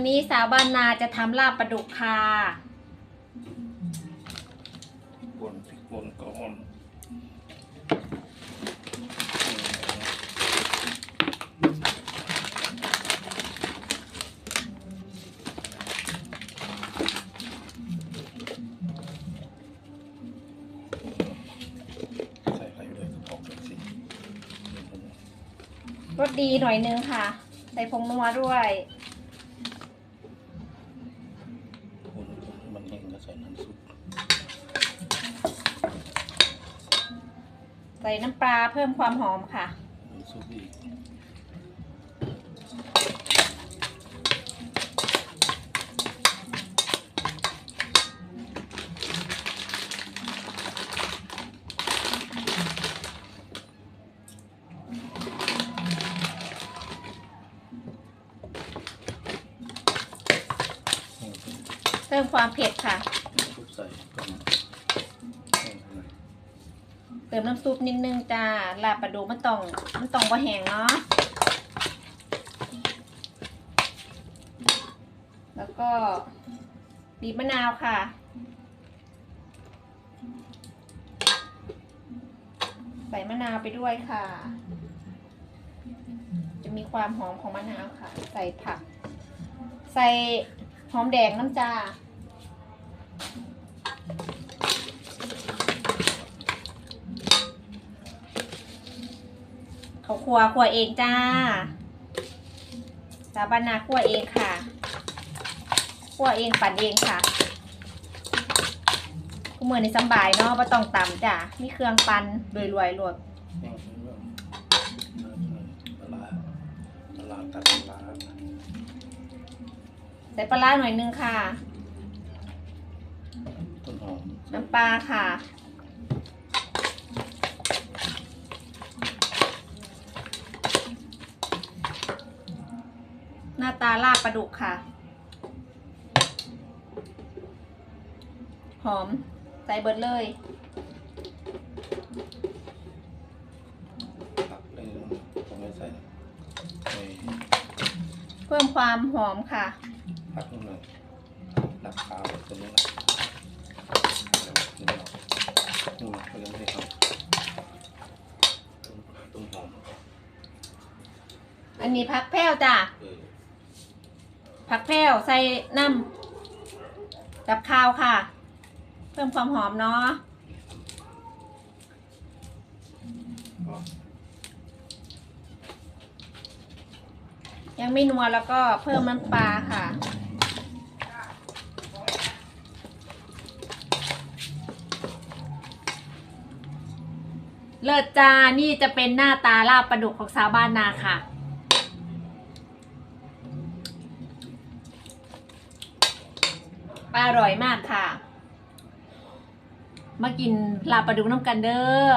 วันนี้สาวบ้านนาจะทำลาบปลาดุกค่ะบนพริกบนก่อนใส่อะไรด้วยก็บอกกันสิรสดีหน่อยนึงค่ะ ใส่ผงนัวด้วย น้ำซุปใส่น้ำปลาเพิ่มความหอมค่ะ น้ำซุปอีกเพิ่มความเผ็ดค่ะ น้ำซุปใส่ก่อนแห้งเท่าไหร่ เติมน้ำซุปนิดนึงจ้าลาบปลาดุกมันต้องมันต้องบ่แห้งเนาะแล้วก็บีบมะนาวค่ะ ใส่มะนาวไปด้วยค่ะ จะมีความหอมของมะนาวค่ะ ใส่ผัก ใส่หอมแดงน้ำจ้า ขาครัวครัวเองจ้าสาบานาครัวเองค่ะครัวเองปั่นเองค่ะคู่มือในสำบายเนาะบ่ต้องตำจ้ะมีเครื่องปั่นรวยๆรวดแห้งไปเรื่องปลาร้าปลาร้าตัดปลาร้าใส่ปลาร้าหน่อยนึงค่ะต้นหอมน้ำปลาค่ะ หน้าตาลาบปลาดุกค่ะ หอม ใส่เบิดเลยผักเลยตรงนี้ใส่ใส่เพิ่มความหอมค่ะผักนิดหน่อยดับขาวตัวนี้นะนี่นะนี่เขายังไม่ได้ทำต้นหอม อันนี้ผักแพรวจ้ะ เออ ผักแพรวใส่น้ำกับข้าวค่ะ เพิ่มความหอมเนาะยังไม่นัวแล้วก็เพิ่มน้ำปลาค่ะ เลิศจานี่จะเป็นหน้าตาลาบปลาดุกของสาวบ้านนาค่ะ ปลาอร่อยมากค่ะ มากินลาปลาดุกน้ำกันเด้อ